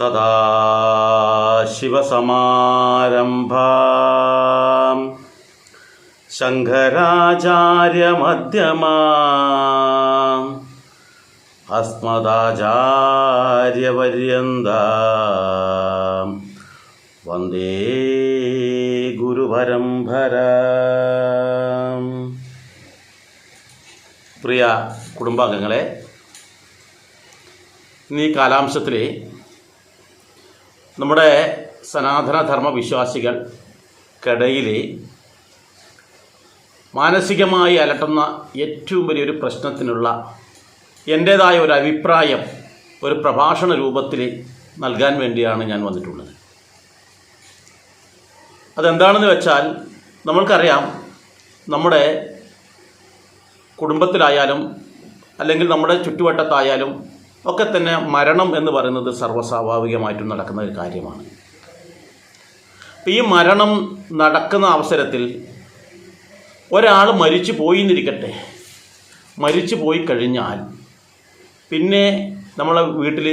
സദാശിവസമാരംഭാം ശങ്കരാചാര്യമധ്യമാ അസ്മദാചാര്യപര്യന്ത. വന്ദേ ഗുരുപരമ്പര. പ്രിയ കുടുംബാംഗങ്ങളെ ഇന്ന് ഈ കാലാംശത്തിൽ നമ്മുടെ സനാതനധർമ്മ വിശ്വാസികൾക്കിടയിൽ മാനസികമായി അലട്ടുന്ന ഏറ്റവും വലിയൊരു പ്രശ്നത്തിനുള്ള എന്റേതായ ഒരു അഭിപ്രായം ഒരു പ്രഭാഷണ രൂപത്തിൽ നൽകാൻ വേണ്ടിയാണ് ഞാൻ വന്നിട്ടുള്ളത്. അതെന്താണെന്ന് വെച്ചാൽ നമ്മൾക്കറിയാം നമ്മുടെ കുടുംബത്തിലായാലും അല്ലെങ്കിൽ നമ്മുടെ ചുറ്റുവട്ടത്തായാലും ഒക്കെ തന്നെ മരണം എന്ന് പറയുന്നത് സർവസ്വാഭാവികമായിട്ടും നടക്കുന്ന ഒരു കാര്യമാണ്. ഈ മരണം നടക്കുന്ന അവസരത്തിൽ ഒരാൾ മരിച്ചു പോയി എന്നിരിക്കട്ടെ മരിച്ചു പോയി കഴിഞ്ഞാൽ പിന്നെ നമ്മളെ വീട്ടിൽ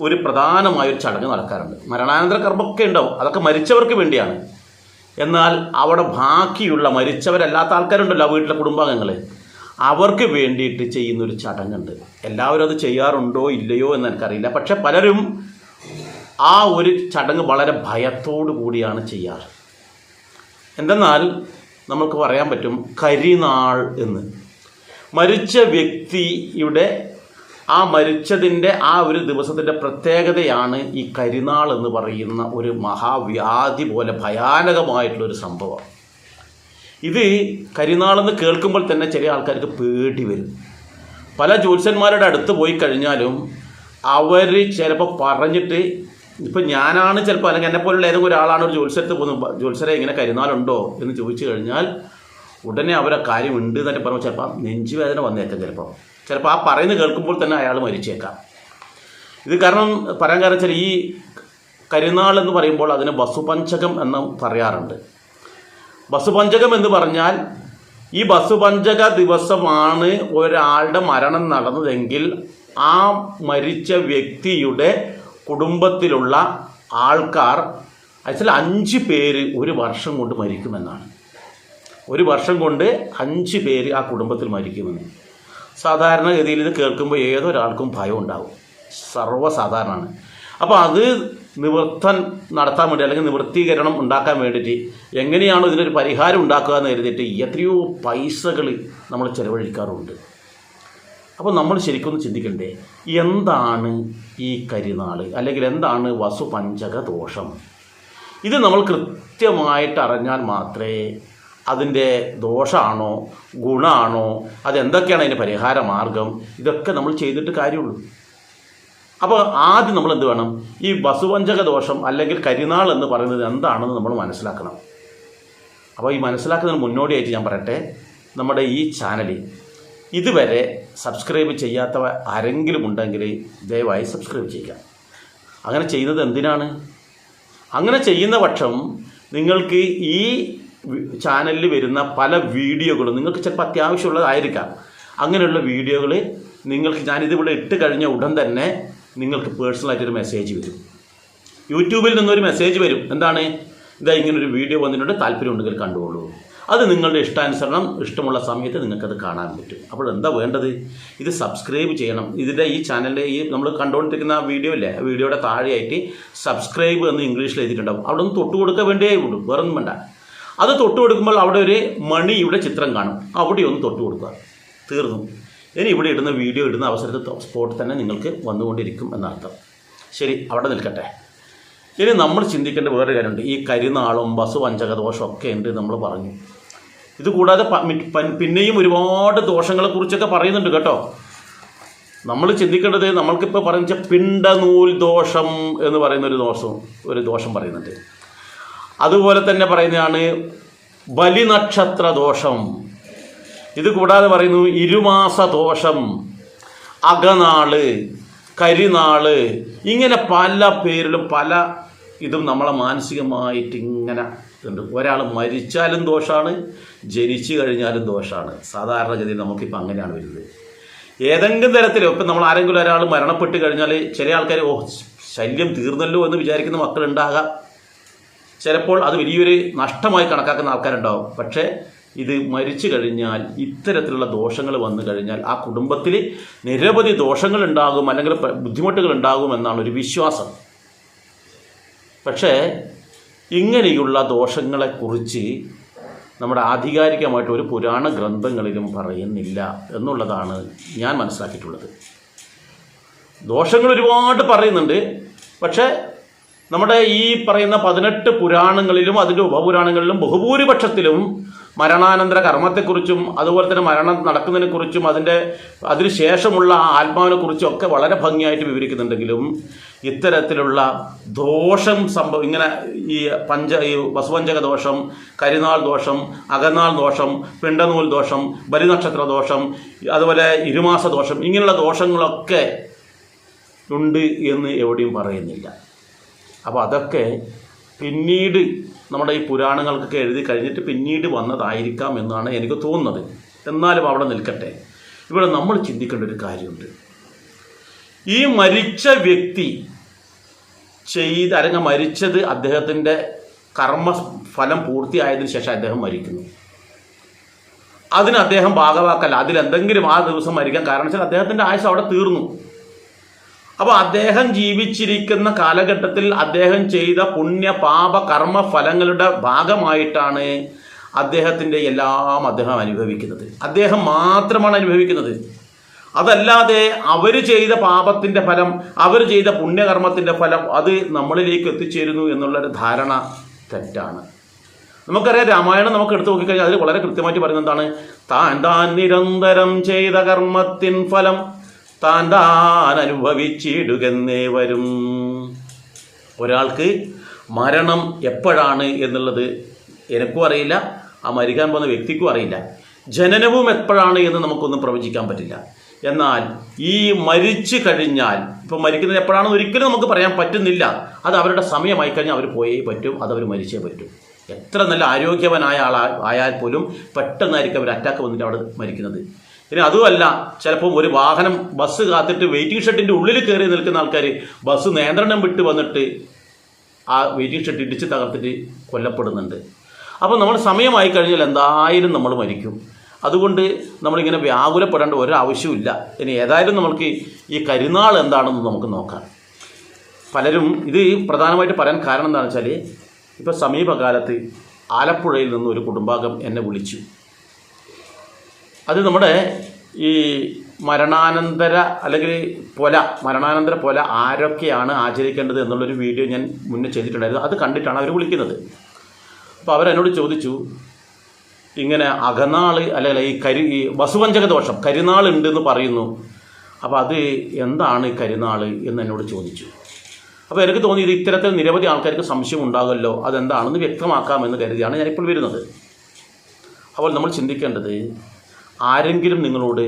ഒരു പ്രധാനമായൊരു ചടങ്ങ് നടക്കാറുണ്ട്. മരണാനന്തര കർമ്മമൊക്കെ ഉണ്ടാവും. അതൊക്കെ മരിച്ചവർക്ക് വേണ്ടിയാണ്. എന്നാൽ അവിടെ ബാക്കിയുള്ള മരിച്ചവരല്ലാത്ത ആൾക്കാരുണ്ടല്ലോ വീട്ടിലെ കുടുംബാംഗങ്ങൾ അവർക്ക് വേണ്ടിയിട്ട് ചെയ്യുന്നൊരു ചടങ്ങുണ്ട്. എല്ലാവരും അത് ചെയ്യാറുണ്ടോ ഇല്ലയോ എന്ന് എനിക്കറിയില്ല. പക്ഷെ പലരും ആ ഒരു ചടങ്ങ് വളരെ ഭയത്തോടു കൂടിയാണ് ചെയ്യാറ്. എന്തെന്നാൽ നമുക്ക് പറയാൻ പറ്റും കരിനാൾ എന്ന്. മരിച്ച വ്യക്തിയുടെ ആ മരിച്ചതിന്റെ ആ ഒരു ദിവസത്തിന്റെ പ്രത്യേകതയാണ് ഈ കരിനാൾ എന്ന് പറയുന്ന ഒരു മഹാവ്യാധി പോലെ ഭയാനകമായിട്ടുള്ളൊരു സംഭവം. ഇത് കരിനാളെന്ന് കേൾക്കുമ്പോൾ തന്നെ ചില ആൾക്കാർക്ക് പേടി വരും. പല ജ്യോത്സ്യന്മാരുടെ അടുത്ത് പോയി കഴിഞ്ഞാലും അവർ ചിലപ്പോൾ പറഞ്ഞിട്ട് ഇപ്പം ഞാനാണ് ചിലപ്പോൾ അല്ലെങ്കിൽ എന്നെ പോലുള്ള ഏതെങ്കിലും ഒരാളാണ് ഒരു ജ്യോത്സ്യത്ത് പോകുന്നത് ജ്യോത്സ്യരെ ഇങ്ങനെ കരിനാളുണ്ടോ എന്ന് ചോദിച്ചു കഴിഞ്ഞാൽ ഉടനെ അവരെ കാര്യം ഉണ്ട് എന്നൊക്കെ പറയുമ്പോൾ ചിലപ്പോൾ നെഞ്ചുവേദന വന്നേക്കാം ചിലപ്പോൾ ചിലപ്പോൾ ആ പറയുന്നത് കേൾക്കുമ്പോൾ തന്നെ അയാൾ മരിച്ചേക്കാം. ഇത് കാരണം പറയാൻ കാരണം വെച്ചാൽ ഈ കരിനാൾ എന്ന് പറയുമ്പോൾ അതിന് വസുപഞ്ചകം എന്ന് പറയാറുണ്ട്. വസുപഞ്ചകം എന്ന് പറഞ്ഞാൽ ഈ വസുപഞ്ചക ദിവസമാണ് ഒരാളുടെ മരണം നടന്നതെങ്കിൽ ആ മരിച്ച വ്യക്തിയുടെ കുടുംബത്തിലുള്ള ആൾക്കാർ ആക്ച്വലി അഞ്ച് പേര് ഒരു വർഷം കൊണ്ട് മരിക്കുമെന്നാണ്. ഒരു വർഷം കൊണ്ട് അഞ്ച് പേര് ആ കുടുംബത്തിൽ മരിക്കുമെന്ന്. സാധാരണഗതിയിൽ ഇത് കേൾക്കുമ്പോൾ ഏതൊരാൾക്കും ഭയം ഉണ്ടാവും. സർവസാധാരണമാണ്. അപ്പോൾ അത് നിവൃത്തൻ നടത്താൻ വേണ്ടി അല്ലെങ്കിൽ നിവൃത്തീകരണം ഉണ്ടാക്കാൻ വേണ്ടിയിട്ട് എങ്ങനെയാണോ ഇതിനൊരു പരിഹാരം ഉണ്ടാക്കുക എന്ന് കരുതിയിട്ട് എത്രയോ പൈസകൾ നമ്മൾ ചിലവഴിക്കാറുണ്ട്. അപ്പോൾ നമ്മൾ ശരിക്കും ചിന്തിക്കണ്ടേ എന്താണ് ഈ കരിനാൾ അല്ലെങ്കിൽ എന്താണ് വസുപഞ്ചക ദോഷം? ഇത് നമ്മൾ കൃത്യമായിട്ട് അറിഞ്ഞാൽ മാത്രമേ അതിന്റെ ദോഷമാണോ ഗുണമാണോ അതെന്തൊക്കെയാണ് അതിന്റെ പരിഹാര മാർഗം ഇതൊക്കെ നമ്മൾ ചെയ്തിട്ട് കാര്യമുള്ളൂ. അപ്പോൾ ആദ്യം നമ്മൾ എന്ത് വേണം? ഈ വസുവഞ്ചക ദോഷം അല്ലെങ്കിൽ കരിനാൾ എന്ന് പറയുന്നത് എന്താണെന്ന് നമ്മൾ മനസ്സിലാക്കണം. അപ്പോൾ ഈ മനസ്സിലാക്കുന്നതിന് മുന്നോടിയായിട്ട് ഞാൻ പറയട്ടെ. നമ്മുടെ ഈ ചാനലിൽ ഇതുവരെ സബ്സ്ക്രൈബ് ചെയ്യാത്തവ ആരെങ്കിലും ഉണ്ടെങ്കിൽ ദയവായി സബ്സ്ക്രൈബ് ചെയ്യുക. അങ്ങനെ ചെയ്യുന്നത് എന്തിനാണ്? അങ്ങനെ ചെയ്യുന്ന പക്ഷം നിങ്ങൾക്ക് ഈ ചാനലിൽ വരുന്ന പല വീഡിയോകളും നിങ്ങൾക്ക് ചിലപ്പോൾ അത്യാവശ്യമുള്ളതായിരിക്കാം. അങ്ങനെയുള്ള വീഡിയോകൾ നിങ്ങൾക്ക് ഞാനിതിവിടെ ഇട്ട് കഴിഞ്ഞ ഉടൻ തന്നെ നിങ്ങൾക്ക് പേഴ്സണലായിട്ടൊരു മെസ്സേജ് വരും. യൂട്യൂബിൽ നിന്നൊരു മെസ്സേജ് വരും. എന്താണ്? ഇതാ ഇങ്ങനൊരു വീഡിയോ വന്നിട്ടുണ്ട്. താല്പര്യമുണ്ടെങ്കിൽ കണ്ടുകൊള്ളൂ അത് നിങ്ങളുടെ ഇഷ്ടാനുസരണം ഇഷ്ടമുള്ള സമയത്ത് നിങ്ങൾക്കത് കാണാൻ പറ്റും. അപ്പോൾ എന്താ വേണ്ടത്? ഇത് സബ്സ്ക്രൈബ് ചെയ്യണം. ഇതിന്റെ ഈ ചാനലിന്റെ ഈ നമ്മൾ കണ്ടുകൊണ്ടിരിക്കുന്ന ആ വീഡിയോ ഇല്ലേ വീഡിയോയുടെ താഴെയായിട്ട് സബ്സ്ക്രൈബ് എന്ന് ഇംഗ്ലീഷിൽ എഴുതിയിട്ടുണ്ടാവും. അവിടെ ഒന്ന് തൊട്ട് കൊടുക്കാൻ വേണ്ടിയേ ഉള്ളൂ. വേറെ ഒന്നും വേണ്ട. അത് തൊട്ട് കൊടുക്കുമ്പോൾ അവിടെ ഒരു മണിയുടെ ചിത്രം കാണും. അവിടെ ഒന്ന് തൊട്ട് കൊടുക്കുക. തീർന്നു. ഇനി ഇവിടെ ഇടുന്ന വീഡിയോ ഇടുന്ന അവസരത്തിൽ സ്പോട്ട് തന്നെ നിങ്ങൾക്ക് വന്നുകൊണ്ടിരിക്കും എന്നർത്ഥം. ശരി അവിടെ നിൽക്കട്ടെ. ഇനി നമ്മൾ ചിന്തിക്കേണ്ട വേറൊരു കാര്യമുണ്ട്. ഈ കരിനാളും ബസ് വഞ്ചകദോഷം ഒക്കെ ഉണ്ട് നമ്മൾ പറഞ്ഞു. ഇത് കൂടാതെ പ- മി- പ- പിന്നെയും ഒരുപാട് ദോഷങ്ങളെക്കുറിച്ചൊക്കെ പറയുന്നുണ്ട് കേട്ടോ. നമ്മൾ ചിന്തിക്കേണ്ടത് നമ്മൾക്കിപ്പോൾ പറഞ്ഞ പിണ്ടനൂൽ ദോഷം എന്ന് പറയുന്ന ഒരു ദോഷം ഒരു ദോഷം പറയുന്നുണ്ട്. അതുപോലെ തന്നെ പറയുന്നതാണ് ബലിനക്ഷത്ര ദോഷം. ഇത് കൂടാതെ പറയുന്നു ഇരുമാസ ദോഷം അകനാൾ കരിനാൾ ഇങ്ങനെ പല പേരിലും പല ഇതും നമ്മളെ മാനസികമായിട്ട് ഇങ്ങനെ ഉണ്ട് ഒരാൾ മരിച്ചാലും ദോഷമാണ് ജനിച്ചു കഴിഞ്ഞാലും ദോഷമാണ് സാധാരണഗതിയിൽ നമുക്കിപ്പോൾ അങ്ങനെയാണ് വരുന്നത്. ഏതെങ്കിലും തരത്തിൽ ഇപ്പം നമ്മൾ ആരെങ്കിലും ഒരാൾ മരണപ്പെട്ട് കഴിഞ്ഞാൽ ചില ആൾക്കാർ ഓ ശല്യം തീർന്നല്ലോ എന്ന് വിചാരിക്കുന്ന മക്കളുണ്ടാകാം. ചിലപ്പോൾ അത് വലിയൊരു നഷ്ടമായി കണക്കാക്കുന്ന ആൾക്കാരുണ്ടാവും. പക്ഷേ ഇത് മരിച്ചു കഴിഞ്ഞാൽ ഇത്തരത്തിലുള്ള ദോഷങ്ങൾ വന്നു കഴിഞ്ഞാൽ ആ കുടുംബത്തിൽ നിരവധി ദോഷങ്ങൾ ഉണ്ടാകും അല്ലെങ്കിൽ ബുദ്ധിമുട്ടുകൾ ഉണ്ടാകും എന്നാണ് ഒരു വിശ്വാസം. പക്ഷേ ഇങ്ങനെയുള്ള ദോഷങ്ങളെക്കുറിച്ച് നമ്മുടെ ആധികാരികമായിട്ട് ഒരു പുരാണ ഗ്രന്ഥങ്ങളിലും പറയുന്നില്ല എന്നുള്ളതാണ് ഞാൻ മനസ്സിലാക്കിയിട്ടുള്ളത്. ദോഷങ്ങൾ ഒരുപാട് പറയുന്നുണ്ട്. പക്ഷേ നമ്മുടെ ഈ പറയുന്ന പതിനെട്ട് പുരാണങ്ങളിലും അതിന്റെ ഉപപുരാണങ്ങളിലും ബഹുഭൂരിപക്ഷത്തിലും മരണാനന്തര കർമ്മത്തെക്കുറിച്ചും അതുപോലെ തന്നെ മരണം നടക്കുന്നതിനെക്കുറിച്ചും അതിന്റെ അതിനുശേഷമുള്ള ആത്മാവിനെക്കുറിച്ചും ഒക്കെ വളരെ ഭംഗിയായിട്ട് വിവരിക്കുന്നുണ്ടെങ്കിലും ഇത്തരത്തിലുള്ള ദോഷം സംഭവം ഇങ്ങനെ ഈ പഞ്ച ഈ വസുവഞ്ചക ദോഷം കരിനാൾ ദോഷം അകനാൾ ദോഷം പിണ്ടനൂൽ ദോഷം ബലിനക്ഷത്ര ദോഷം അതുപോലെ ഇരുമാസ ദോഷം ഇങ്ങനെയുള്ള ദോഷങ്ങളൊക്കെ ഉണ്ട് എന്ന് എവിടെയും പറയുന്നില്ല. അപ്പോൾ അതൊക്കെ പിന്നീട് നമ്മുടെ ഈ പുരാണങ്ങൾക്കൊക്കെ എഴുതി കഴിഞ്ഞിട്ട് പിന്നീട് വന്നതായിരിക്കാം എന്നാണ് എനിക്ക് തോന്നുന്നത്. എന്നാലും അവിടെ നിൽക്കട്ടെ. ഇവിടെ നമ്മൾ ചിന്തിക്കേണ്ട ഒരു കാര്യമുണ്ട്. ഈ മരിച്ച വ്യക്തി ചെയ്ത് അല്ലെങ്കിൽ മരിച്ചത് അദ്ദേഹത്തിന്റെ കർമ്മ ഫലം പൂർത്തിയായതിനു ശേഷം അദ്ദേഹം മരിക്കുന്നു. അതിന് അദ്ദേഹം ഭാഗവാക്കല്ല. അതിലെന്തെങ്കിലും ആ ദിവസം മരിക്കാൻ കാരണം വെച്ചാൽ അദ്ദേഹത്തിന്റെ ആയുസ് അവിടെ തീർന്നു. അപ്പോൾ അദ്ദേഹം ജീവിച്ചിരിക്കുന്ന കാലഘട്ടത്തിൽ അദ്ദേഹം ചെയ്ത പുണ്യ പാപ കർമ്മ ഫലങ്ങളുടെ ഭാഗമായിട്ടാണ് അദ്ദേഹത്തിന്റെ എല്ലാം അദ്ദേഹം അനുഭവിക്കുന്നത്. അദ്ദേഹം മാത്രമാണ് അനുഭവിക്കുന്നത്. അതല്ലാതെ അവർ ചെയ്ത പാപത്തിന്റെ ഫലം അവർ ചെയ്ത പുണ്യകർമ്മത്തിന്റെ ഫലം അത് നമ്മളിലേക്ക് എത്തിച്ചേരുന്നു എന്നുള്ളൊരു ധാരണ തെറ്റാണ്. നമുക്കറിയാം രാമായണം നമുക്ക് എടുത്തു നോക്കിക്കഴിഞ്ഞാൽ അതിൽ വളരെ കൃത്യമായിട്ട് പറയുന്നത് എന്താണ് താൻ താൻ നിരന്തരം ചെയ്ത കർമ്മത്തിൻ ഫലം താൻ താൻ അനുഭവിച്ചിടുകെന്നേ വരും. ഒരാൾക്ക് മരണം എപ്പോഴാണ് എന്നുള്ളത് എനിക്കും അറിയില്ല ആ മരിക്കാൻ പോകുന്ന വ്യക്തിക്കും അറിയില്ല. ജനനവും എപ്പോഴാണ് എന്ന് നമുക്കൊന്നും പ്രവചിക്കാൻ പറ്റില്ല. എന്നാൽ ഈ മരിച്ചു കഴിഞ്ഞാൽ ഇപ്പം മരിക്കുന്നത് എപ്പോഴാണെന്ന് ഒരിക്കലും നമുക്ക് പറയാൻ പറ്റുന്നില്ല. അത് അവരുടെ സമയമായി കഴിഞ്ഞാൽ അവർ പോയേ പറ്റും അത് അവർ മരിച്ചേ പറ്റും. എത്ര നല്ല ആരോഗ്യവനായ ആളാ ആയാൽ പോലും പെട്ടെന്നായിരിക്കും അവർ അറ്റാക്ക് വന്നിട്ട് അവിടെ മരിക്കുന്നത്. ഇനി അതുമല്ല ചിലപ്പോൾ ഒരു വാഹനം ബസ് കാത്തിട്ട് വെയിറ്റിംഗ് ഷെഡിന്റെ ഉള്ളിൽ കയറി നിൽക്കുന്ന ആൾക്കാർ ബസ് നിയന്ത്രണം വിട്ട് വന്നിട്ട് ആ വെയിറ്റിംഗ് ഷെഡ് ഇടിച്ച് തകർത്തിട്ട് കൊല്ലപ്പെടുന്നുണ്ട്. അപ്പോൾ നമ്മൾ സമയമായി കഴിഞ്ഞാൽ എന്തായാലും നമ്മൾ മരിക്കും. അതുകൊണ്ട് നമ്മളിങ്ങനെ വ്യാകുലപ്പെടേണ്ട ഒരാവശ്യമില്ല ഇനി ഏതായാലും നമുക്ക് ഈ കരുനാൾ എന്താണെന്ന് നമുക്ക് നോക്കാം. പലരും ഇത് പ്രധാനമായിട്ട് പറയാൻ കാരണം എന്താണെന്ന് വെച്ചാൽ ഇപ്പോൾ സമീപകാലത്ത് ആലപ്പുഴയിൽ നിന്ന് ഒരു കുടുംബാംഗം എന്നെ വിളിച്ചു. അത് നമ്മുടെ ഈ മരണാനന്തര അല്ലെങ്കിൽ പൊല മരണാനന്തര പൊല ആരൊക്കെയാണ് ആചരിക്കേണ്ടത് എന്നുള്ളൊരു വീഡിയോ ഞാൻ മുന്നേ ചെയ്തിട്ടുണ്ടായിരുന്നു. അത് കണ്ടിട്ടാണ് അവർ വിളിക്കുന്നത്. അപ്പോൾ അവരെന്നോട് ചോദിച്ചു ഇങ്ങനെ അകനാൾ അല്ലെങ്കിൽ ഈ കരി ഈ വസുവഞ്ചക ദോഷം കരിനാൾ ഉണ്ട് എന്ന് പറയുന്നു. അപ്പോൾ അത് എന്താണ് ഈ കരിനാൾ? എന്ന് എന്നോട് ചോദിച്ചു. അപ്പോൾ എനിക്ക് തോന്നി ഇത് ഇത്തരത്തിൽ നിരവധി ആൾക്കാർക്ക് സംശയം ഉണ്ടാകുമല്ലോ അതെന്താണെന്ന് വ്യക്തമാക്കാമെന്ന് കരുതിയാണ് ഞാനിപ്പോൾ വരുന്നത്. അപ്പോൾ നമ്മൾ ചിന്തിക്കേണ്ടത് ആരെങ്കിലും നിങ്ങളോട്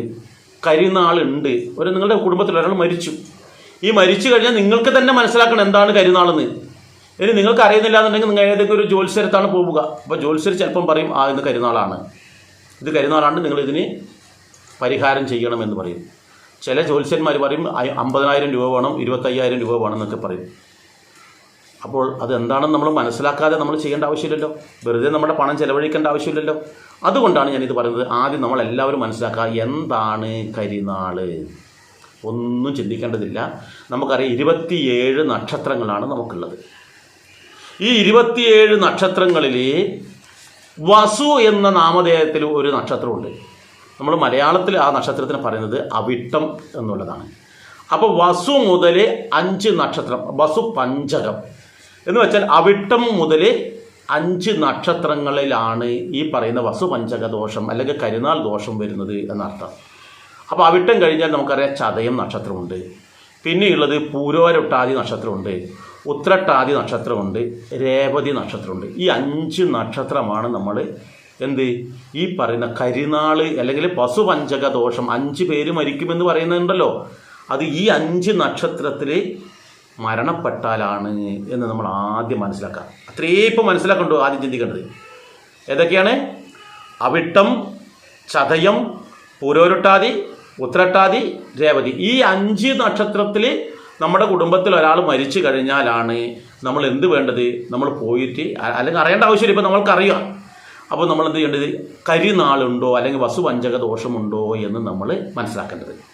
കരിനാളുണ്ട് ഒരു നിങ്ങളുടെ കുടുംബത്തിൽ ഒരാൾ മരിച്ചു. ഈ മരിച്ചു കഴിഞ്ഞാൽ നിങ്ങൾക്ക് തന്നെ മനസ്സിലാക്കണം എന്താണ് കരിനാളെന്ന്. ഇനി നിങ്ങൾക്ക് അറിയുന്നില്ല എന്നുണ്ടെങ്കിൽ നിങ്ങൾ ഏതെങ്കിലും ഒരു ജ്യോത്സ്യരത്താണ് പോവുക അപ്പോൾ ജ്യോത്സ്യർ ചിലപ്പം പറയും ആ ഇന്ന് കരുനാളാണ്. ഇത് കരുനാളാണ് നിങ്ങൾ ഇതിന് പരിഹാരം ചെയ്യണമെന്ന് പറയും. ചില ജ്യോത്സ്യന്മാർ പറയും അമ്പതിനായിരം രൂപ വേണം ഇരുപത്തയ്യായിരം രൂപ വേണം എന്നൊക്കെ പറയും. അപ്പോൾ അത് എന്താണെന്ന് നമ്മൾ മനസ്സിലാക്കാതെ നമ്മൾ ചെയ്യേണ്ട ആവശ്യമില്ലല്ലോ. വെറുതെ നമ്മുടെ പണം ചിലവഴിക്കേണ്ട ആവശ്യമില്ലല്ലോ. അതുകൊണ്ടാണ് ഞാനിത് പറയുന്നത്. ആദ്യം നമ്മൾ എല്ലാവരും മനസ്സിലാക്കുക എന്താണ് കരിനാൾ ഒന്നും ചിന്തിക്കേണ്ടതില്ല. നമുക്കറിയാം ഇരുപത്തിയേഴ് നക്ഷത്രങ്ങളാണ് നമുക്കുള്ളത്. ഈ ഇരുപത്തിയേഴ് നക്ഷത്രങ്ങളിൽ വസു എന്ന നാമധേയത്തിൽ ഒരു നക്ഷത്രമുണ്ട്. നമ്മൾ മലയാളത്തിൽ ആ നക്ഷത്രത്തിന് പറയുന്നത് അവിട്ടം എന്നുള്ളതാണ്. അപ്പോൾ വസു മുതൽ അഞ്ച് നക്ഷത്രം വസു പഞ്ചകം. എന്ന് വെച്ചാൽ അവിട്ടം മുതൽ അഞ്ച് നക്ഷത്രങ്ങളിലാണ് ഈ പറയുന്ന വസുപഞ്ചക ദോഷം അല്ലെങ്കിൽ കരുനാൾ ദോഷം വരുന്നത് എന്നർത്ഥം. അപ്പോൾ അവിട്ടം കഴിഞ്ഞാൽ നമുക്കറിയാം ചതയം നക്ഷത്രമുണ്ട്. പിന്നെയുള്ളത് പൂരോരൊട്ടാതി നക്ഷത്രമുണ്ട് ഉത്രട്ടാതി നക്ഷത്രമുണ്ട് രേവതി നക്ഷത്രമുണ്ട്. ഈ അഞ്ച് നക്ഷത്രമാണ് നമ്മൾ എന്ത്? ഈ പറയുന്ന കരിനാൾ അല്ലെങ്കിൽ വസുപഞ്ചക ദോഷം അഞ്ച് പേര് മരിക്കുമെന്ന് പറയുന്നുണ്ടല്ലോ. അത് ഈ അഞ്ച് നക്ഷത്രത്തിൽ മരണപ്പെട്ടാലാണ് എന്ന് നമ്മൾ ആദ്യം മനസ്സിലാക്കാം. അത്രയും ഇപ്പം മനസ്സിലാക്കണ്ടോ ആദ്യം ചിന്തിക്കേണ്ടത്. ഏതൊക്കെയാണ്? അവിട്ടം ചതയം പൂരോരുട്ടാതി ഉത്രട്ടാതി രേവതി. ഈ അഞ്ച് നക്ഷത്രത്തിൽ നമ്മുടെ കുടുംബത്തിൽ ഒരാൾ മരിച്ചു കഴിഞ്ഞാലാണ് നമ്മൾ എന്ത് വേണ്ടത്? നമ്മൾ പോയിട്ട് അല്ലെങ്കിൽ അറിയേണ്ട ആവശ്യമില്ല ഇപ്പം നമ്മൾക്കറിയാം. അപ്പോൾ നമ്മൾ എന്ത് ചെയ്യേണ്ടത്? കരിനാളുണ്ടോ അല്ലെങ്കിൽ വസുപഞ്ചക ദോഷമുണ്ടോ എന്ന് നമ്മൾ മനസ്സിലാക്കേണ്ടത്.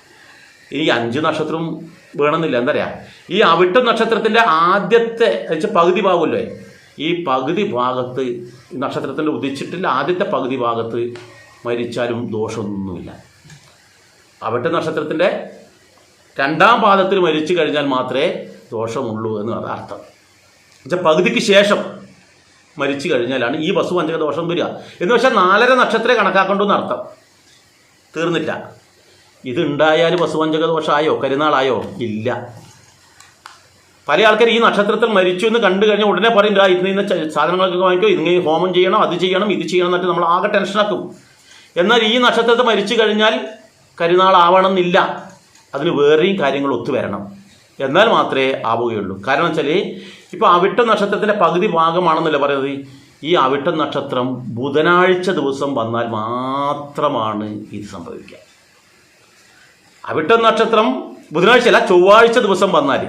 ഈ അഞ്ച് നക്ഷത്രവും വേണമെന്നില്ല. എന്താ പറയുക ഈ അവിട്ട നക്ഷത്രത്തിന്റെ ആദ്യത്തെ പകുതി ഭാഗമല്ലേ? ഈ പകുതി ഭാഗത്ത് നക്ഷത്രത്തിന്റെ ഉദിച്ചിട്ടില്ല. ആദ്യത്തെ പകുതി ഭാഗത്ത് മരിച്ചാലും ദോഷമൊന്നുമില്ല. അവിട്ട നക്ഷത്രത്തിന്റെ രണ്ടാം പാദത്തിൽ മരിച്ചു കഴിഞ്ഞാൽ മാത്രമേ ദോഷമുള്ളൂ എന്ന് അർത്ഥം. എന്നുവെച്ചാൽ പകുതിക്ക് ശേഷം മരിച്ചു കഴിഞ്ഞാലാണ് ഈ വസു പഞ്ചക ദോഷം വരിക. എന്ന് വെച്ചാൽ നാലര നക്ഷത്രേ കണക്കാക്കണ്ടു അർത്ഥം. തീർന്നില്ല. ഇതുണ്ടായാൽ വസുവഞ്ചക ദോഷമായോ കരുനാളായോ? ഇല്ല. പല ആൾക്കാർ ഈ നക്ഷത്രത്തിൽ മരിച്ചു എന്ന് കണ്ടു കഴിഞ്ഞാൽ ഉടനെ പറയും "ദാ ഇന്ന് ഇന്ന സാധനങ്ങളൊക്കെ വാങ്ങിക്കോ ഇങ്ങനെ ഹോമം ചെയ്യണം അത് ചെയ്യണം ഇത് ചെയ്യണം എന്നിട്ട് നമ്മൾ ആകെ ടെൻഷനാക്കും. എന്നാൽ ഈ നക്ഷത്രത്തിൽ മരിച്ചു കഴിഞ്ഞാൽ കരുനാളാവണം എന്നില്ല അതിന് വേറെയും കാര്യങ്ങൾ ഒത്തുവരണം എന്നാൽ മാത്രമേ ആവുകയുള്ളൂ. കാരണം വെച്ചാൽ ഇപ്പം അവിട്ട നക്ഷത്രത്തിന്റെ പകുതി ഭാഗമാണെന്നല്ലേ പറയുന്നത്? ഈ അവിട്ട നക്ഷത്രം ബുധനാഴ്ച ദിവസം വന്നാൽ മാത്രമാണ് ഇത് സംഭവിക്കുക. അവിട്ട നക്ഷത്രം ബുധനാഴ്ചയല്ല ചൊവ്വാഴ്ച ദിവസം വന്നാൽ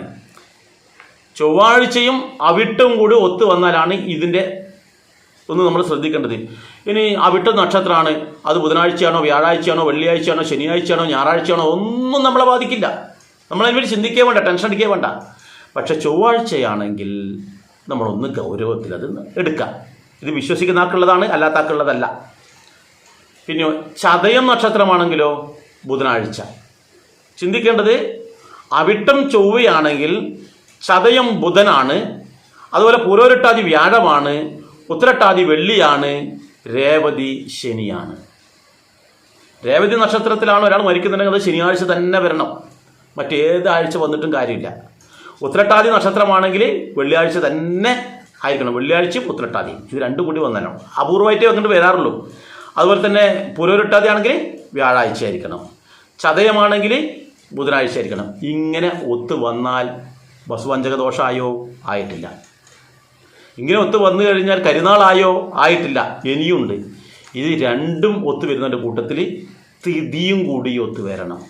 ചൊവ്വാഴ്ചയും അവിട്ടും കൂടി ഒത്തു വന്നാലാണ് ഇതിന്റെ ഒന്ന് നമ്മൾ ശ്രദ്ധിക്കേണ്ടത്. ഇനി അവിട്ട നക്ഷത്രമാണ് അത് ബുധനാഴ്ചയാണോ വ്യാഴാഴ്ചയാണോ വെള്ളിയാഴ്ചയാണോ ശനിയാഴ്ചയാണോ ഞായറാഴ്ചയാണോ ഒന്നും നമ്മളെ ബാധിക്കില്ല. നമ്മളതിനുവേണ്ടി ചിന്തിക്കേ വേണ്ട ടെൻഷൻ അടിക്കേ വേണ്ട. പക്ഷെ ചൊവ്വാഴ്ചയാണെങ്കിൽ നമ്മളൊന്ന് ഗൗരവത്തിൽ അത് എടുക്കാം. ഇത് വിശ്വസിക്കുന്ന ആൾക്കുള്ളതാണ് അല്ലാത്ത ആൾക്കുള്ളതല്ല. പിന്നെ ചതയം നക്ഷത്രമാണെങ്കിലോ ബുധനാഴ്ച. ചിന്തിക്കേണ്ടത് അവിട്ടം ചൊവ്വയാണെങ്കിൽ ചതയം ബുധനാണ് അതുപോലെ പൂരോരട്ടാതി വ്യാഴമാണ് ഉത്തരട്ടാതി വെള്ളിയാണ് രേവതി ശനിയാണ്. രേവതി നക്ഷത്രത്തിലാണ് ഒരാൾ മരിക്കുന്നുണ്ടെങ്കിൽ അത് ശനിയാഴ്ച തന്നെ വരണം. മറ്റേത് ആഴ്ച വന്നിട്ടും കാര്യമില്ല. ഉത്തരട്ടാതി നക്ഷത്രമാണെങ്കിൽ വെള്ളിയാഴ്ച തന്നെ ആയിരിക്കണം. വെള്ളിയാഴ്ചയും ഉത്തരട്ടാതി ഇത് രണ്ടും കൂടി വന്നല്ലോ അപൂർവമായിട്ടേ വന്നിട്ട് വരാറുള്ളൂ. അതുപോലെ തന്നെ പുരോരട്ടാതി ആണെങ്കിൽ വ്യാഴാഴ്ച ആയിരിക്കണം ചതയമാണെങ്കിൽ ബുധനാഴ്ച ആയിരിക്കണം ഇങ്ങനെ ഒത്തു വന്നാൽ വസുവഞ്ചക ദോഷമായോ ആയിട്ടില്ല. ഇങ്ങനെ ഒത്തു വന്നു കഴിഞ്ഞാൽ കരുനാളായോ? ആയിട്ടില്ല. ഇനിയുണ്ട്. ഇത് രണ്ടും ഒത്തു വരുന്നതിന്റെ കൂട്ടത്തിൽ തിഥിയും കൂടി ഒത്തു വരണം.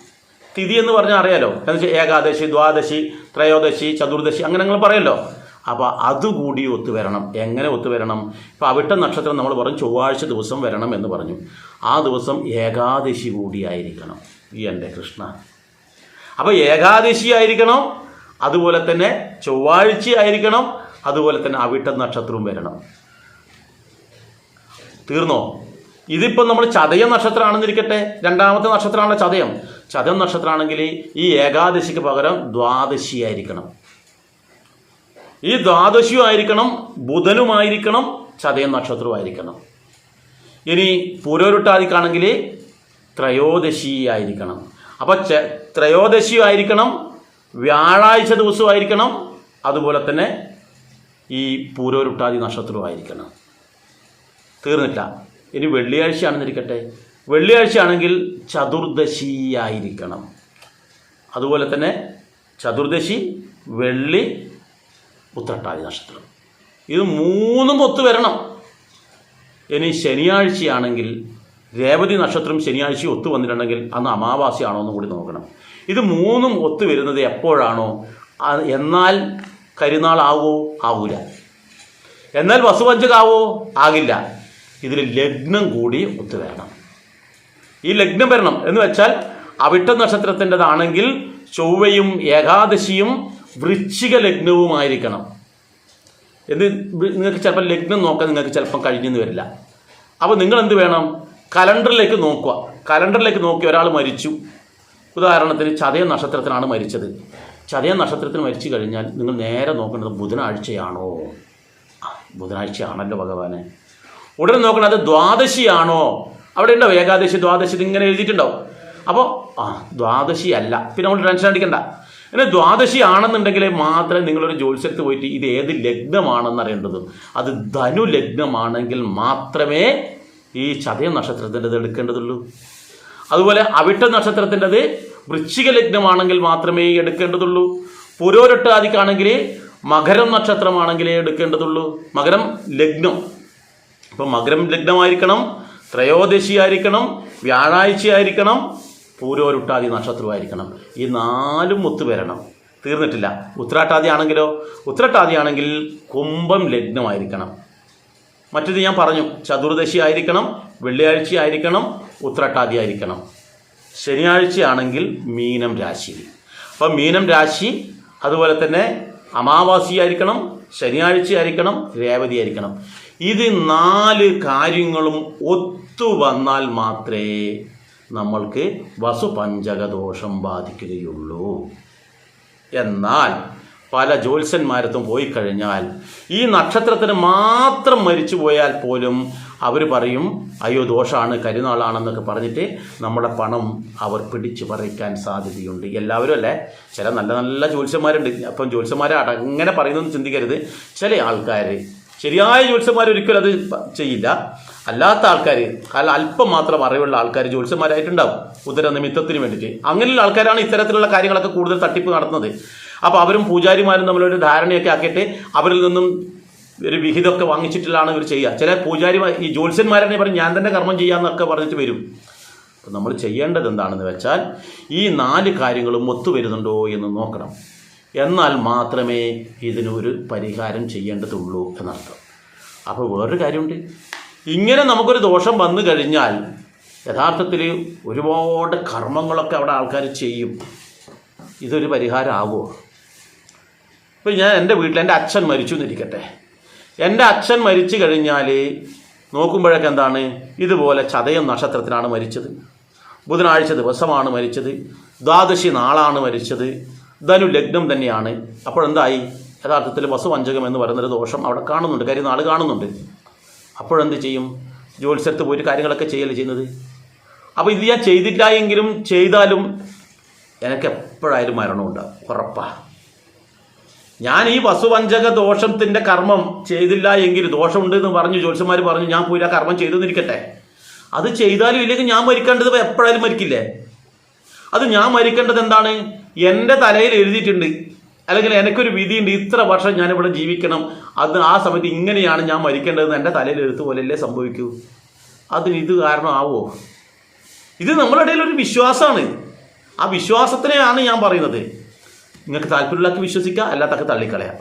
തിഥി എന്ന് പറഞ്ഞാൽ അറിയാലോ? എന്ന് വെച്ചാൽ ഏകാദശി ദ്വാദശി ത്രയോദശി ചതുർദശി അങ്ങനെ നിങ്ങൾ പറയല്ലോ. അപ്പോൾ അതുകൂടി ഒത്തു വരണം. എങ്ങനെ ഒത്തു വരണം? ഇപ്പോൾ അവിട്ട നക്ഷത്രം നമ്മൾ പറഞ്ഞു ചൊവ്വാഴ്ച ദിവസം വരണം എന്ന് പറഞ്ഞു. ആ ദിവസം ഏകാദശി കൂടിയായിരിക്കണം ഈ എന്റെ കൃഷ്ണ. അപ്പോൾ ഏകാദശി ആയിരിക്കണം അതുപോലെ തന്നെ ചൊവ്വാഴ്ച ആയിരിക്കണം അതുപോലെ തന്നെ അവിട്ട നക്ഷത്രവും വരണം. തീർന്നോ? ഇതിപ്പോൾ നമ്മൾ ചതയം നക്ഷത്രമാണെന്നിരിക്കട്ടെ രണ്ടാമത്തെ നക്ഷത്രമാണ് ചതയം. ചതയം നക്ഷത്രമാണെങ്കിൽ ഈ ഏകാദശിക്ക് പകരം ദ്വാദശി ആയിരിക്കണം. ഈ ദ്വാദശിയും ആയിരിക്കണം ബുധനുമായിരിക്കണം ചതയം നക്ഷത്രവും ആയിരിക്കണം. ഇനി പുരോരുട്ടാദിക്കാണെങ്കിൽ ത്രയോദശി ആയിരിക്കണം. അപ്പോൾ ത്രയോദശിയും ത്രയോദശി ആയിരിക്കണം വ്യാഴാഴ്ച ദിവസമായിരിക്കണം അതുപോലെ തന്നെ ഈ പൂരോരുട്ടാതി നക്ഷത്രവും ആയിരിക്കണം. തീർന്നില്ല. ഇനി വെള്ളിയാഴ്ചയാണെന്നിരിക്കട്ടെ. വെള്ളിയാഴ്ചയാണെങ്കിൽ ചതുർദശി ആയിരിക്കണം. അതുപോലെ തന്നെ ചതുർദശി വെള്ളി ഉത്രട്ടാതി നക്ഷത്രം. ഇത് മൂന്നും ഒത്തു വരണം. ഇനി ശനിയാഴ്ചയാണെങ്കിൽ രേവതി നക്ഷത്രം ശനിയാഴ്ച ഒത്തു വന്നിട്ടുണ്ടെങ്കിൽ അന്ന് അമാവാസിയാണോ എന്നും കൂടി നോക്കണം. ഇത് മൂന്നും ഒത്തു വരുന്നത് എപ്പോഴാണോ? എന്നാൽ കരിനാളാവോ ആവൂല. എന്നാൽ വസുവഞ്ചകാവോ ആകില്ല. ഇതിൽ ലഗ്നം കൂടി ഒത്തു വരണം. ഈ ലഗ്നം വരണം എന്ന് വെച്ചാൽ അവിട്ട നക്ഷത്രത്തിന്റെതാണെങ്കിൽ ചൊവ്വയും ഏകാദശിയും വൃശ്ചിക ലഗ്നവുമായിരിക്കണം. എന്ത് നിങ്ങൾക്ക് ചിലപ്പോൾ ലഗ്നം നോക്കാൻ നിങ്ങൾക്ക് ചിലപ്പം കഴിഞ്ഞെന്ന് വരില്ല. അപ്പോൾ നിങ്ങൾ എന്ത് വേണം? കലണ്ടറിലേക്ക് നോക്കുക. കലണ്ടറിലേക്ക് നോക്കി ഒരാൾ മരിച്ചു. ഉദാഹരണത്തിന് ചതയ നക്ഷത്രത്തിനാണ് മരിച്ചത്. ചതയ നക്ഷത്രത്തിന് മരിച്ചു കഴിഞ്ഞാൽ നിങ്ങൾ നേരെ നോക്കേണ്ടത് ബുധനാഴ്ചയാണോ? ബുധനാഴ്ചയാണല്ലോ ഭഗവാനെ. ഉടനെ നോക്കണത് ദ്വാദശിയാണോ? അവിടെ ഉണ്ടാവും ഏകാദശി ദ്വാദശി ഇങ്ങനെ എഴുതിയിട്ടുണ്ടാവും. അപ്പോൾ ആ ദ്വാദശി അല്ല. പിന്നെ നമ്മൾ ടെൻഷൻ അടിക്കണ്ട. പിന്നെ ദ്വാദശി ആണെന്നുണ്ടെങ്കിൽ മാത്രമേ നിങ്ങളൊരു ജ്യോത്സ്യത്ത് പോയിട്ട് ഇത് ഏത് ലഗ്നമാണെന്ന് അറിയേണ്ടത്. അത് ധനു ലഗ്നമാണെങ്കിൽ മാത്രമേ ഈ ചതയ നക്ഷത്രത്തിന്റെത് എടുക്കേണ്ടതുള്ളൂ. അതുപോലെ അവിട്ട നക്ഷത്രത്തിന്റെത് വൃശ്ചിക ലഗ്നമാണെങ്കിൽ മാത്രമേ എടുക്കേണ്ടതുള്ളൂ. പുരോരൊട്ടാദിക്കാണെങ്കിൽ മകരം നക്ഷത്രമാണെങ്കിലേ എടുക്കേണ്ടതുള്ളൂ. മകരം ലഗ്നം. ഇപ്പം മകരം ലഗ്നമായിരിക്കണം ത്രയോദശി ആയിരിക്കണം വ്യാഴാഴ്ച ആയിരിക്കണം പൂരോരുട്ടാതി നക്ഷത്രമായിരിക്കണം. ഈ നാലും ഒത്തു വരണം. തീർന്നിട്ടില്ല. ഉത്രാട്ടാതി ആണെങ്കിലോ ഉത്രട്ടാതി ആണെങ്കിൽ കുംഭം ലഗ്നമായിരിക്കണം. മറ്റത് ഞാൻ പറഞ്ഞു ചതുർദശി ആയിരിക്കണം വെള്ളിയാഴ്ച ആയിരിക്കണം ഉത്രട്ടാതി ആയിരിക്കണം. ശനിയാഴ്ചയാണെങ്കിൽ മീനം രാശി. അപ്പം മീനം രാശി അതുപോലെ തന്നെ അമാവാസി ആയിരിക്കണം ശനിയാഴ്ച ആയിരിക്കണം രേവതി ആയിരിക്കണം. ഇത് നാല് കാര്യങ്ങളും ഒത്തു വന്നാൽ മാത്രമേ നമ്മൾക്ക് വസുപഞ്ചകദോഷം ബാധിക്കുകയുള്ളൂ. എന്നാൽ പല ജ്യോത്സ്യന്മാരത്തും പോയി കഴിഞ്ഞാൽ ഈ നക്ഷത്രത്തിന് മാത്രം മരിച്ചു പോയാൽ പോലും അവർ പറയും അയ്യോ ദോഷമാണ് കരുനാളാണെന്നൊക്കെ പറഞ്ഞിട്ട് നമ്മുടെ പണം അവർ പിടിച്ചു പറിക്കാൻ സാധ്യതയുണ്ട്. എല്ലാവരും അല്ലേ? ചില നല്ല നല്ല ജ്യോത്സ്യന്മാരുണ്ട്. അപ്പം ജ്യോത്സ്യന്മാരെ അങ്ങനെ പറയുന്നതെന്ന് ചിന്തിക്കരുത്. ചില ആൾക്കാർ ശരിയായ ജ്യോത്സ്യന്മാർ ഒരിക്കലും അത് ചെയ്യില്ല. അല്ലാത്ത ആൾക്കാർ അല്ല അല്പം മാത്രം അറിവുള്ള ആൾക്കാർ ജ്യോത്സ്യന്മാരായിട്ടുണ്ടാവും. ഉദരനിമിത്തത്തിന് വേണ്ടിയിട്ട്. അങ്ങനെയുള്ള ആൾക്കാരാണ് ഇത്തരത്തിലുള്ള കാര്യങ്ങളൊക്കെ കൂടുതൽ തട്ടിപ്പ് നടത്തുന്നത്. അപ്പോൾ അവരും പൂജാരിമാരും തമ്മിലൊരു ധാരണയൊക്കെ ആക്കിയിട്ട് അവരിൽ നിന്നും ഒരു വിഹിതമൊക്കെ വാങ്ങിച്ചിട്ടാണ് ഇവർ ചെയ്യുക. ചില പൂജാരിമാർ ഈ ജ്യോത്സ്യന്മാരെന്നെ പറയും ഞാൻ തന്നെ കർമ്മം ചെയ്യാമെന്നൊക്കെ പറഞ്ഞിട്ട് വരും. അപ്പം നമ്മൾ ചെയ്യേണ്ടത് എന്താണെന്ന് വെച്ചാൽ ഈ നാല് കാര്യങ്ങളും ഒത്തുവരുന്നുണ്ടോ എന്ന് നോക്കണം. എന്നാൽ മാത്രമേ ഇതിനൊരു പരിഹാരം ചെയ്യേണ്ടതുള്ളൂ എന്നർത്ഥം. അപ്പോൾ വേറൊരു കാര്യമുണ്ട്. ഇങ്ങനെ നമുക്കൊരു ദോഷം വന്നു കഴിഞ്ഞാൽ യഥാർത്ഥത്തിൽ ഒരുപാട് കർമ്മങ്ങളൊക്കെ അവിടെ ആൾക്കാർ ചെയ്യും. ഇതൊരു പരിഹാരമാകുമോ ഇപ്പം ഞാൻ എന്റെ വീട്ടിൽ എന്റെ അച്ഛൻ മരിച്ചു എന്നിരിക്കട്ടെ. എന്റെ അച്ഛൻ മരിച്ചു കഴിഞ്ഞാൽ നോക്കുമ്പോഴൊക്കെ എന്താണ്? ഇതുപോലെ ചതയം നക്ഷത്രത്തിലാണ് മരിച്ചത്. ബുധനാഴ്ച ദിവസമാണ് മരിച്ചത്. ദ്വാദശി നാളാണ് മരിച്ചത്. ധനു ലഗ്നം തന്നെയാണ്. അപ്പോഴെന്തായി യഥാർത്ഥത്തിൽ വസുവഞ്ചകം എന്ന് പറയുന്നൊരു ദോഷം അവിടെ കാണുന്നുണ്ട്. കാര്യം നാൾ കാണുന്നുണ്ട്. അപ്പോഴെന്ത് ചെയ്യും? ജോലിസ്ഥലത്ത് പോയിട്ട് കാര്യങ്ങളൊക്കെ ചെയ്യല്ലേ ചെയ്യുന്നത്? അപ്പോൾ ഇത് ഞാൻ ചെയ്തില്ല എങ്കിലും ചെയ്താലും എനിക്ക് എപ്പോഴായാലും മരണമുണ്ടാവും ഉറപ്പാണ് ഞാൻ ഈ വസുവഞ്ചക ദോഷത്തിന്റെ കർമ്മം ചെയ്തില്ല എങ്കിൽ ദോഷമുണ്ട് എന്ന് പറഞ്ഞു ജ്യോത്സ്യന്മാർ പറഞ്ഞു ഞാൻ പോയി ആ കർമ്മം ചെയ്തെന്നിരിക്കട്ടെ അത് ചെയ്താലും ഇല്ലെങ്കിൽ ഞാൻ മരിക്കേണ്ടത് എപ്പോഴായാലും മരിക്കില്ലേ? അത് ഞാൻ മരിക്കേണ്ടത് എന്താണ്? എന്റെ തലയിൽ എഴുതിയിട്ടുണ്ട്. അല്ലെങ്കിൽ എനിക്കൊരു വിധിയുണ്ട് ഇത്ര വർഷം ഞാൻ ഇവിടെ ജീവിക്കണം. അത് ആ സമയത്ത് ഇങ്ങനെയാണ് ഞാൻ മരിക്കേണ്ടതെന്ന് എന്റെ തലയിൽ എഴുത്ത് പോലെയല്ലേ സംഭവിക്കൂ? അതിന് ഇത് കാരണമാവോ? ഇത് നമ്മളിടയിൽ ഒരു വിശ്വാസമാണ്. ആ വിശ്വാസത്തിനെയാണ് ഞാൻ പറയുന്നത്. നിങ്ങൾക്ക് താല്പര്യമുള്ളക്ക് വിശ്വസിക്കുക അല്ലാത്തൊക്കെ തള്ളിക്കളയാം.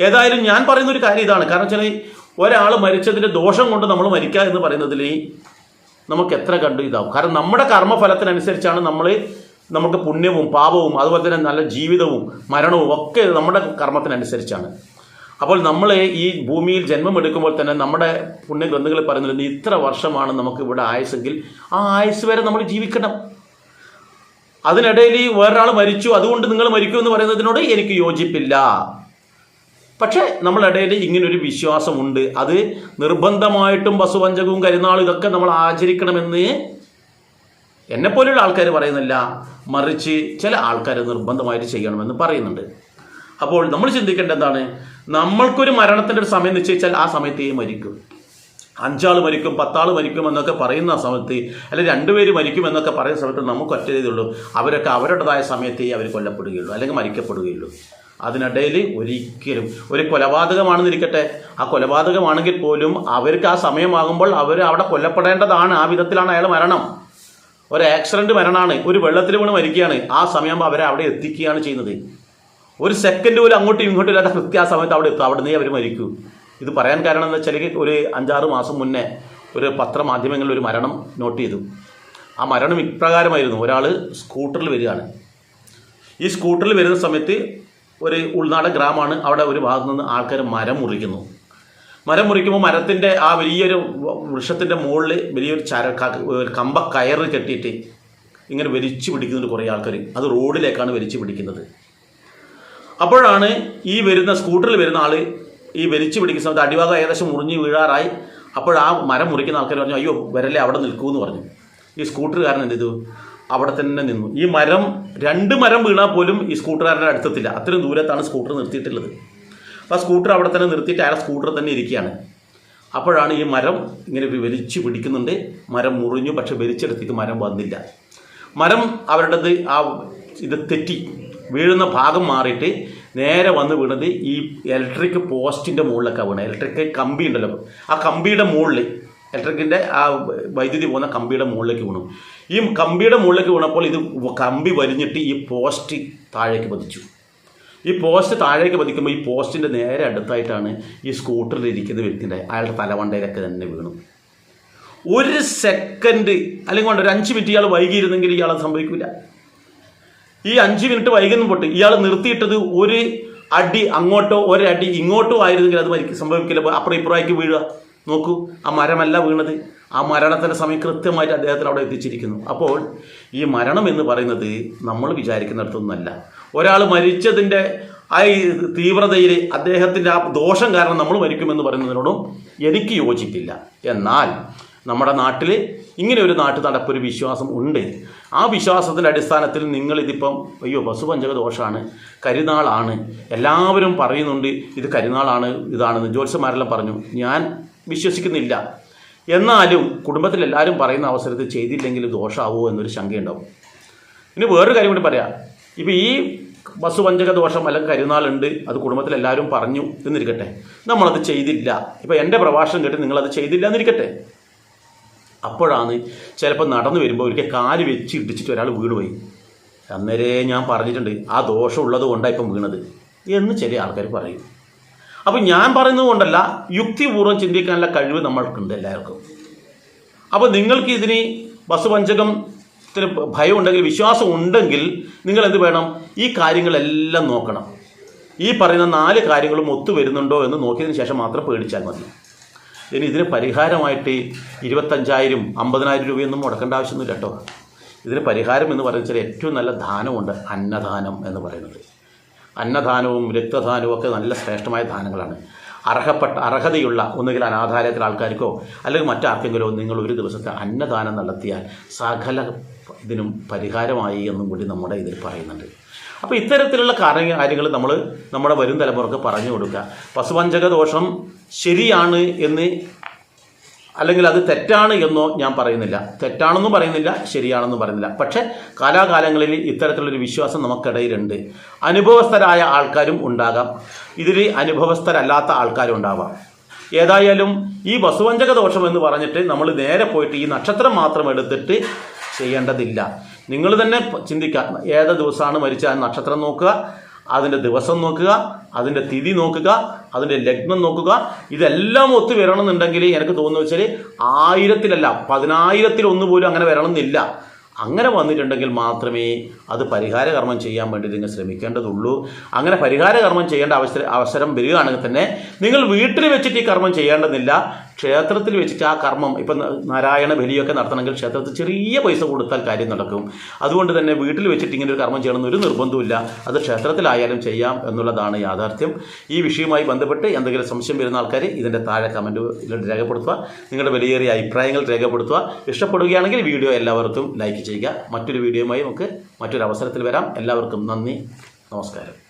ഏതായാലും ഞാൻ പറയുന്ന ഒരു കാര്യം ഇതാണ്. കാരണം വെച്ചാൽ ഒരാൾ മരിച്ചതിന്റെ ദോഷം കൊണ്ട് നമ്മൾ മരിക്കുക എന്ന് പറയുന്നതിൽ നമുക്ക് എത്ര കണ്ടു ഇതാവും. കാരണം നമ്മുടെ കർമ്മഫലത്തിനനുസരിച്ചാണ് നമ്മൾ നമുക്ക് പുണ്യവും പാപവും അതുപോലെ തന്നെ നല്ല ജീവിതവും മരണവും ഒക്കെ നമ്മുടെ കർമ്മത്തിനനുസരിച്ചാണ്. അപ്പോൾ നമ്മൾ ഈ ഭൂമിയിൽ ജന്മമെടുക്കുമ്പോൾ തന്നെ നമ്മുടെ പുണ്യഗ്രന്ഥങ്ങളിൽ പറയുന്നത് ഇത്ര വർഷമാണ് നമുക്ക് ഇവിടെ ആയുസെങ്കിൽ ആ ആയുസ് വരെ നമ്മൾ ജീവിക്കണം. അതിനിടയിൽ ഈ വേറൊരാൾ മരിച്ചു അതുകൊണ്ട് നിങ്ങൾ മരിക്കൂ എന്ന് പറയുന്നതിനോട് എനിക്ക് യോജിപ്പില്ല. പക്ഷേ നമ്മളിടയിൽ ഇങ്ങനൊരു വിശ്വാസമുണ്ട്. അത് നിർബന്ധമായിട്ടും വസുവഞ്ചകവും കരുനാളും ഇതൊക്കെ നമ്മൾ ആചരിക്കണമെന്ന് എന്നെപ്പോലെയുള്ള ആൾക്കാർ പറയുന്നില്ല. മറിച്ച് ചില ആൾക്കാർ നിർബന്ധമായിട്ട് ചെയ്യണമെന്ന് പറയുന്നുണ്ട്. അപ്പോൾ നമ്മൾ ചിന്തിക്കേണ്ട എന്താണ്? നമ്മൾക്കൊരു മരണത്തിന്റെ ഒരു സമയം നിശ്ചയിച്ചാൽ ആ സമയത്തേ മരിക്കും. അഞ്ചാൾ മരിക്കും പത്താൾ മരിക്കും എന്നൊക്കെ പറയുന്ന സമയത്ത് അല്ലെങ്കിൽ രണ്ടുപേര് മരിക്കും എന്നൊക്കെ പറയുന്ന സമയത്ത് നമുക്ക് ഒറ്റ ഇതുള്ളൂ അവരൊക്കെ അവരുടേതായ സമയത്തേ അവർ കൊല്ലപ്പെടുകയുള്ളൂ അല്ലെങ്കിൽ മരിക്കപ്പെടുകയുള്ളൂ. അതിനിടയിൽ ഒരിക്കലും ഒരു കൊലപാതകമാണെന്നിരിക്കട്ടെ ആ കൊലപാതകമാണെങ്കിൽ പോലും അവർക്ക് ആ സമയമാകുമ്പോൾ അവർ അവിടെ കൊല്ലപ്പെടേണ്ടതാണ് ആ വിധത്തിലാണ് അയാൾ മരണം. ഒരു ആക്സിഡന്റ് മരണമാണ് ഒരു വെള്ളത്തിൽ വീണ് മരിക്കുകയാണ് ആ സമയമാകുമ്പോൾ അവരെ അവിടെ എത്തിക്കുകയാണ് ചെയ്യുന്നത്. ഒരു സെക്കൻഡ് പോലും അങ്ങോട്ടും ഇങ്ങോട്ടും ഇല്ലാത്ത കൃത്യ ആ സമയത്ത് അവിടെ എത്തും അവിടെ അവർ മരിക്കൂ. ഇത് പറയാൻ കാരണം എന്ന് വെച്ചാൽ ഒരു അഞ്ചാറ് മാസം മുന്നേ ഒരു പത്രമാധ്യമങ്ങളിൽ ഒരു മരണം നോട്ട് ചെയ്തു. ആ മരണം ഇപ്രകാരമായിരുന്നു. ഒരാൾ സ്കൂട്ടറിൽ വരികയാണ്. ഈ സ്കൂട്ടറിൽ വരുന്ന സമയത്ത് ഒരു ഉൾനാടൻ ഗ്രാമമാണ്. അവിടെ ഒരു ഭാഗത്ത് നിന്ന് ആൾക്കാർ മരം മുറിക്കുന്നു. മരം മുറിക്കുമ്പോൾ മരത്തിന്റെ ആ വലിയൊരു വൃക്ഷത്തിന്റെ മുകളിൽ വലിയൊരു ചര കമ്പ കയറ് കെട്ടിയിട്ട് ഇങ്ങനെ വലിച്ചു പിടിക്കുന്നുണ്ട് കുറേ ആൾക്കാർ അത് റോഡിലേക്കാണ് വലിച്ചു പിടിക്കുന്നത്. അപ്പോഴാണ് ഈ വരുന്ന സ്കൂട്ടറിൽ വരുന്ന ആൾ ഈ വലിച്ചു പിടിക്കുന്ന സമയത്ത് അടിഭാഗം ഏകദേശം മുറിഞ്ഞ് വീഴാറായി. അപ്പോൾ ആ മരം മുറിക്കുന്ന ആൾക്കാർ പറഞ്ഞു അയ്യോ വരല്ലേ അവിടെ നിൽക്കൂ എന്ന് പറഞ്ഞു. ഈ സ്കൂട്ടറുകാരൻ എന്ത് ചെയ്തു? അവിടെ തന്നെ നിന്നു. ഈ മരം രണ്ട് മരം വീണാൽ പോലും ഈ സ്കൂട്ടറുകാരന്റെ അടുത്തെത്തില്ല. അത്രയും ദൂരത്താണ് സ്കൂട്ടർ നിർത്തിയിട്ടുള്ളത്. അപ്പോൾ ആ സ്കൂട്ടർ അവിടെ തന്നെ നിർത്തിയിട്ട് അയാൾ സ്കൂട്ടർ തന്നെ ഇരിക്കുകയാണ്. അപ്പോഴാണ് ഈ മരം ഇങ്ങനെ വലിച്ചു പിടിക്കുന്നുണ്ട്. മരം മുറിഞ്ഞു പക്ഷെ വലിച്ചെടുത്തേക്ക് മരം വന്നില്ല. മരം അവരുടേത് ആ ഇത് തെറ്റി. വീഴുന്ന ഭാഗം മാറിയിട്ട് നേരെ വന്ന് വീണത് ഈ ഇലക്ട്രിക് പോസ്റ്റിന്റെ മുകളിലൊക്കെ വീണത് ഇലക്ട്രിക് കമ്പി ഉണ്ടല്ലോ. ആ കമ്പിയുടെ മുകളിൽ ഇലക്ട്രിക്കിന്റെ ആ വൈദ്യുതി പോകുന്ന കമ്പിയുടെ മുകളിലേക്ക് വീണു. ഈ കമ്പിയുടെ മുകളിലേക്ക് വീണപ്പോൾ ഇത് കമ്പി വലിഞ്ഞിട്ട് ഈ പോസ്റ്റ് താഴേക്ക് പതിച്ചു. ഈ പോസ്റ്റ് താഴേക്ക് പതിക്കുമ്പോൾ ഈ പോസ്റ്റിന്റെ നേരെ അടുത്തായിട്ടാണ് ഈ സ്കൂട്ടറിൽ ഇരിക്കുന്ന വ്യക്തിന്റെ അയാളുടെ തലവണ്ടയിലൊക്കെ തന്നെ വീണു. ഒരു സെക്കൻഡ് അല്ലെങ്കിൽ ഒരു അഞ്ച് മിനിറ്റ് ഇയാൾ വൈകിയിരുന്നെങ്കിൽ ഇയാളത് സംഭവിക്കില്ല ഈ അഞ്ച് മിനിറ്റ് വൈകുന്നു പൊട്ട്. ഇയാൾ നിർത്തിയിട്ടത് ഒരു അടി അങ്ങോട്ടോ ഒരടി ഇങ്ങോട്ടോ ആയിരുന്നെങ്കിൽ അത് മരിക്കും സംഭവിക്കില്ല. അപ്പുറം ഇപ്പുറമാക്കി വീഴുക. നോക്കൂ ആ മരമല്ല വീണത്. ആ മരണത്തിന്റെ സമയം കൃത്യമായിട്ട് അദ്ദേഹത്തിന് അവിടെ എത്തിച്ചിരിക്കുന്നു. അപ്പോൾ ഈ മരണം എന്ന് പറയുന്നത് നമ്മൾ വിചാരിക്കുന്നിടത്തൊന്നുമല്ല. ഒരാൾ മരിച്ചതിന്റെ ആ തീവ്രതയിൽ അദ്ദേഹത്തിന്റെ ആ ദോഷം കാരണം നമ്മൾ മരിക്കുമെന്ന് പറയുന്നതിനോടും എനിക്ക് യോജിപ്പില്ല എന്നാൽ നമ്മുടെ നാട്ടിൽ ഇങ്ങനെ ഒരു നാട്ടു നടപ്പൊരു വിശ്വാസം ഉണ്ട്. ആ വിശ്വാസത്തിന്റെ അടിസ്ഥാനത്തിൽ നിങ്ങളിതിപ്പം അയ്യോ പശുപഞ്ചക ദോഷമാണ് കരിനാളാണ് എല്ലാവരും പറയുന്നുണ്ട് ഇത് കരിനാളാണ് ഇതാണെന്ന്. ജ്യോത്സ്യന്മാരെല്ലാം പറഞ്ഞു ഞാൻ വിശ്വസിക്കുന്നില്ല. എന്നാലും കുടുംബത്തിൽ എല്ലാവരും പറയുന്ന അവസരത്തിൽ ചെയ്തില്ലെങ്കിൽ ദോഷമാവുമോ എന്നൊരു ശങ്കയുണ്ടാവും. ഇനി വേറൊരു കാര്യം കൂടി പറയാം. ഇപ്പം ഈ വസുപഞ്ചക ദോഷം അല്ലെങ്കിൽ കരുനാളുണ്ട് അത് കുടുംബത്തിൽ എല്ലാവരും പറഞ്ഞു എന്നിരിക്കട്ടെ. നമ്മളത് ചെയ്തില്ല. ഇപ്പം എന്റെ പ്രഭാഷണം കേട്ട് നിങ്ങളത് ചെയ്തില്ല എന്നിരിക്കട്ടെ. അപ്പോഴാണ് ചിലപ്പോൾ നടന്നു വരുമ്പോൾ ഒരിക്കൽ കാൽ വെച്ച് ഇടിച്ചിട്ട് ഒരാൾ വീണ് പോയി അന്നേരേ ഞാൻ പറഞ്ഞിട്ടുണ്ട് ആ ദോഷം ഉള്ളത് കൊണ്ടാണ് ഇപ്പം വീണത് എന്ന് ചില ആൾക്കാർ പറയും. അപ്പം ഞാൻ പറയുന്നത് കൊണ്ടല്ല യുക്തിപൂർവം ചിന്തിക്കാനുള്ള കഴിവ് നമ്മൾക്കുണ്ട് എല്ലാവർക്കും. അപ്പോൾ നിങ്ങൾക്ക് ഇതിന് വസുപഞ്ചകത്തിന് ഭയം ഉണ്ടെങ്കിൽ വിശ്വാസം ഉണ്ടെങ്കിൽ നിങ്ങൾ എന്ത് വേണം? ഈ കാര്യങ്ങളെല്ലാം നോക്കണം. ഈ പറയുന്ന നാല് കാര്യങ്ങളും ഒത്തു വരുന്നുണ്ടോ എന്ന് നോക്കിയതിന് ശേഷം മാത്രം പേടിച്ചാൽ മതി. ഇനി ഇതിന് പരിഹാരമായിട്ട് ഇരുപത്തഞ്ചായിരം അമ്പതിനായിരം രൂപയൊന്നും മുടക്കേണ്ട ആവശ്യമൊന്നുമില്ല കേട്ടോ. ഇതിന് പരിഹാരം എന്ന് പറയുന്നത് ഏറ്റവും നല്ല ദാനമുണ്ട് അന്നദാനം എന്ന് പറയുന്നത്. അന്നദാനവും രക്തദാനവും ഒക്കെ നല്ല ശ്രേഷ്ഠമായ ദാനങ്ങളാണ് അർഹപ്പെട്ട അർഹതയുള്ള ഒന്നുകിൽ അനാഥാലയത്തിലെ ആൾക്കാർക്കോ അല്ലെങ്കിൽ മറ്റാർക്കെങ്കിലോ നിങ്ങൾ ഒരു ദിവസത്തെ അന്നദാനം നടത്തിയാൽ സകല ഇതിനും പരിഹാരമായി എന്നും കൂടി നമ്മുടെ ഇതിൽ പറയുന്നുണ്ട്. അപ്പോൾ ഇത്തരത്തിലുള്ള കാര്യ കാര്യങ്ങൾ നമ്മൾ നമ്മുടെ വരും തലമുറയ്ക്ക് പറഞ്ഞു കൊടുക്കുക. പശുപഞ്ചക ദോഷം ശരിയാണ് എന്ന് അല്ലെങ്കിൽ അത് തെറ്റാണ് എന്നോ ഞാൻ പറയുന്നില്ല. തെറ്റാണെന്നും പറയുന്നില്ല ശരിയാണെന്നും പറയുന്നില്ല. പക്ഷേ കാലാകാലങ്ങളിൽ ഇത്തരത്തിലുള്ളൊരു വിശ്വാസം നമുക്കിടയിലുണ്ട്. അനുഭവസ്ഥരായ ആൾക്കാരും ഉണ്ടാകാം. ഇതിൽ അനുഭവസ്ഥരല്ലാത്ത ആൾക്കാരും ഉണ്ടാവാം. ഏതായാലും ഈ വസുവഞ്ചക ദോഷം എന്ന് പറഞ്ഞിട്ട് നമ്മൾ നേരെ പോയിട്ട് ഈ നക്ഷത്രം മാത്രം എടുത്തിട്ട് ചെയ്യേണ്ടതില്ല. നിങ്ങൾ തന്നെ ചിന്തിക്കുക. ഏത് ദിവസമാണ് മരിച്ച നക്ഷത്രം നോക്കുക അതിന്റെ ദിവസം നോക്കുക അതിന്റെ തിഥി നോക്കുക അതിന്റെ ലഗ്നം നോക്കുക. ഇതെല്ലാം ഒത്തു വരണമെന്നുണ്ടെങ്കിൽ എനിക്ക് തോന്നുന്നു വെച്ചാൽ ആയിരത്തിലല്ല പതിനായിരത്തിൽ ഒന്ന് പോലും അങ്ങനെ വരണമെന്നില്ല. അങ്ങനെ വന്നിട്ടുണ്ടെങ്കിൽ മാത്രമേ അത് പരിഹാര കർമ്മം ചെയ്യാൻ വേണ്ടി നിങ്ങൾ ശ്രമിക്കേണ്ടതുള്ളൂ. അങ്ങനെ പരിഹാര കർമ്മം ചെയ്യേണ്ട അവസരം അവസരം വരികയാണെങ്കിൽ തന്നെ നിങ്ങൾ വീട്ടിൽ വെച്ചിട്ട് ഈ കർമ്മം ചെയ്യേണ്ടതില്ല. ക്ഷേത്രത്തിൽ വെച്ചിട്ട് ആ കർമ്മം ഇപ്പം നാരായണ ബലിയൊക്കെ നടത്തണമെങ്കിൽ ക്ഷേത്രത്തിൽ ചെറിയ പൈസ കൊടുത്താൽ കാര്യം നടക്കും. അതുകൊണ്ട് തന്നെ വീട്ടിൽ വെച്ചിട്ട് ഇങ്ങനെ ഒരു കർമ്മം ചെയ്യണമെന്ന് ഒരു നിർബന്ധമില്ല അത് ക്ഷേത്രത്തിലായാലും ചെയ്യാം എന്നുള്ളതാണ് യാഥാർത്ഥ്യം. ഈ വിഷയവുമായി ബന്ധപ്പെട്ട് എന്തെങ്കിലും സംശയം വരുന്ന ആൾക്കാർ ഇതിന്റെ താഴെ കമന്റിൽ രേഖപ്പെടുത്തുക. നിങ്ങളുടെ വിലയേറിയ അഭിപ്രായങ്ങൾ രേഖപ്പെടുത്തുക. ഇഷ്ടപ്പെടുകയാണെങ്കിൽ വീഡിയോ എല്ലാവർക്കും ലൈക്ക് ചെയ്യുക. മറ്റൊരു വീഡിയോയുമായി നമുക്ക് മറ്റൊരു അവസരത്തിൽ വരാം. എല്ലാവർക്കും നന്ദി. നമസ്കാരം.